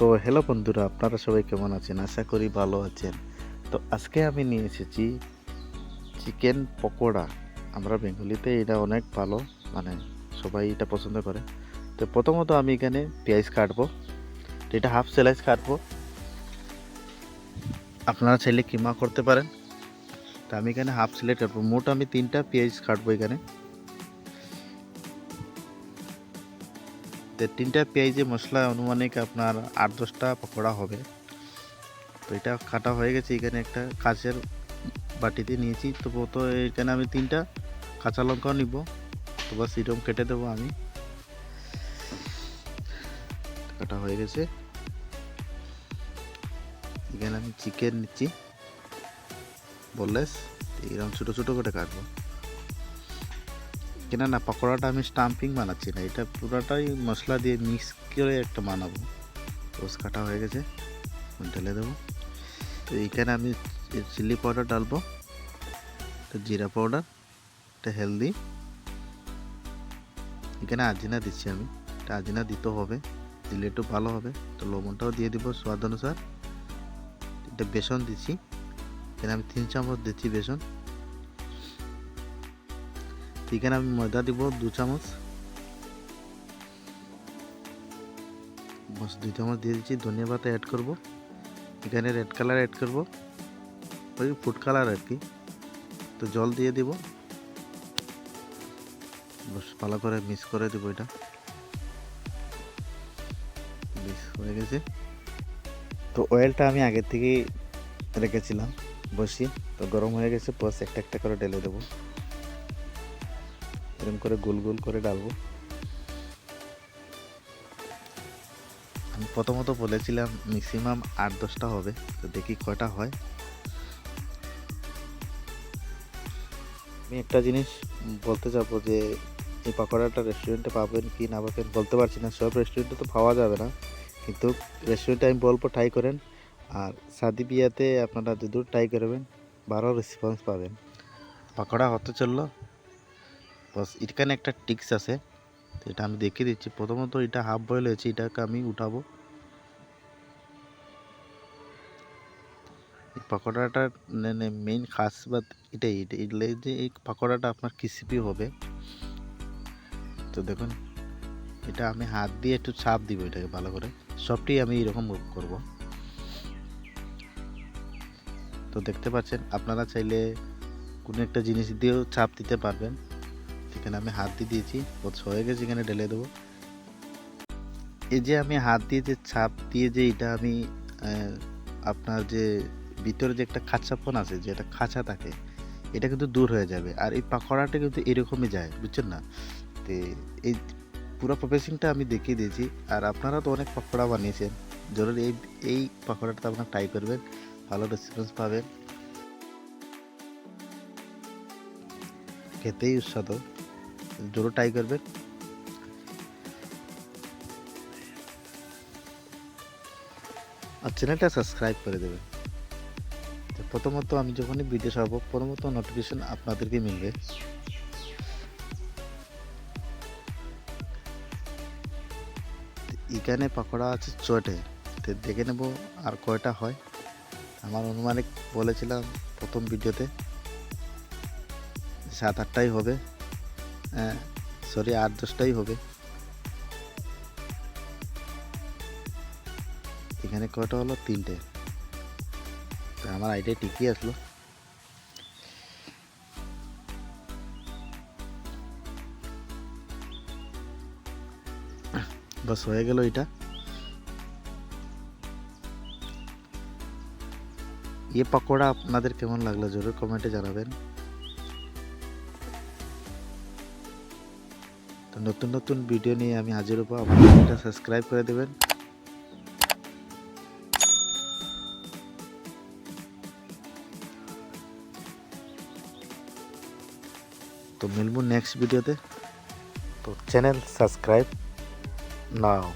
তো হ্যালো বন্ধুরা, আপনারা সবাই কেমন আছেন? আশা করি ভালো আছেন। তো আজকে আমি নিয়ে এসেছি চিকেন পকোড়া। আমরা বেঙ্গলিতে এটা অনেক ভালো মানে সবাই এটা পছন্দ করে। তো প্রথমত আমি এখানে পেঁয়াজ কাটবো তো এটা হাফ স্লাইস কাটবো। আপনারা চাইলে কিমা করতে পারেন। তো আমি এখানে হাফ স্লাইস কাটবো। মোট আমি তিনটা পেঁয়াজ কাটবো এখানে। তিনটা পেঁয়াজে মশলা আনুমানিক আপনার আট দশটা পকোড়া হবে। তো এটা কাটা হয়ে গেছে, এখানে একটা কাঁচের বাটিতে নিয়েছি। তো তো এখানে আমি তিনটা কাঁচা লঙ্কাও নিব। তো বা এরকম কেটে দেবো আমি। কাটা হয়ে গেছে। এখানে আমি চিকেন নিচ্ছি। বললেস এরকম ছোটো ছোটো করে কাটবো। কেন না, পকোড়াটা আমি স্টাম্পিং বানাচ্ছি না। এটা পুরোটাই মশলা দিয়ে মিক্স করে একটা বানাবো। রোজ কাটা হয়ে গেছে ঢেলে দেবো। তো এইখানে আমি চিলি পাউডার ডালবো তো জিরা পাউডার এটা হেলদি এখানে আজিনা দিচ্ছি আমি, এটা আজিনা দিতে হবে, দিলে একটু ভালো হবে। তো লবণটাও দিয়ে দিব স্বাদ অনুসার। এটা বেসন দিচ্ছি, এখানে আমি তিন চামচ দিচ্ছি বেসন। এখানে আমি ময়দা দিব দু চামচ। বাস দুই চামচ দিয়ে দিচ্ছি ধনিয়া পাতা অ্যাড করব। এখানে রেড কালার অ্যাড করব। ওই ফুড কালার আর কি। তো জল দিয়ে দিব। বস, ভালো করে মিক্স করে দেবো এটা। মিক্স হয়ে গেছে। তো অয়েলটা আমি আগের থেকেই রেখেছিলাম। বসিয়ে, তো গরম হয়ে গেছে। বস, একটা একটা করে ঢেলে দেবো। এরকম করে গোল গোল করে ডালবো। আমি প্রথমত বলেছিলাম ম্যাক্সিমাম আট দশটা হবে তো দেখি কয়টা হয়। আমি একটা জিনিস বলতে যাব যে এই পাকোড়াটা রেস্টুরেন্টে পাবেন কি না পাবেন বলতে পারছি না সব রেস্টুরেন্টে তো পাওয়া যাবে না। কিন্তু রেস্টুরেন্টে আমি বলব ট্রাই করেন আর সাদি বিয়াতে আপনারা যদি ট্রাই করবেন ভালো রেসপন্স পাবেন। পাকোড়া হতে চলল। বাস এখানে একটা টিক্স আছে। তো এটা আমি দেখিয়ে দিচ্ছি। প্রথমত এটা হাফ বয়েল হয়েছে, এটাকে আমি উঠাবো। এই মানে মেইন খাস বাদ এটাই এটা এগুলো যে, এই পাকোড়াটা আপনার ক্রিসপি হবে। তো দেখুন, এটা আমি হাত দিয়ে একটু চাপ দিব এটাকে ভালো করে। সবটি আমি এরকম করব। তো দেখতে পাচ্ছেন, আপনারা চাইলে কোনো একটা জিনিস দিয়েও চাপ দিতে পারবেন। এখানে আমি হাত দিয়ে দিয়েছি বস হয়ে গেছে এখানে ঢেলে দেবো। এই যে আমি হাত দিয়ে যে ছাপ দিয়ে যে এটা আমি আপনার যে ভিতরে যে একটা খাঁচাপন আছে, যে একটা খাঁচা থাকে, এটা কিন্তু দূর হয়ে যাবে। আর এই পাকোড়াটা কিন্তু এরকমই যায়, বুঝছেন না? তো এই পুরো প্রসেসিংটা আমি দেখিয়ে দিয়েছি। আর আপনারা তো অনেক পাকোড়া বানিয়েছেন। জরুরি এই এই পাকোড়াটা আপনারা ট্রাই করবেন, ভালো রেসপন্স পাবেন। খেতেই সুস্বাদু জোরো ট্রাই করবেন আর চ্যানেলটা সাবস্ক্রাইব করে দেবেন তো প্রথমত আমি যখনই ভিডিও ছাড়বো, প্রথমত নোটিফিকেশন আপনাদেরকে মিলবে। এখানে পাকোড়া আছে চটে তো দেখে নেব আর কয়টা হয়। আমার অনুমানিক বলেছিলাম প্রথম ভিডিওতে সাত, আটটাই হবে। হ্যাঁ সরি আট দশটাই হবে। এখানে কয়টা হলো? তিনটে। আমার আইডিয়া ঠিকই আসলো। বাস, হয়ে গেল এটা। ये পকোড়া আপনাদের কেমন লাগল? জরুর কমেন্টে জানাবেন। তো নতুন নতুন ভিডিও নিয়ে আমি হাজির হব। আপনারা সাবস্ক্রাইব করে দেবেন। তো মিলবো নেক্সট ভিডিওতে তো। চ্যানেল সাবস্ক্রাইব নাও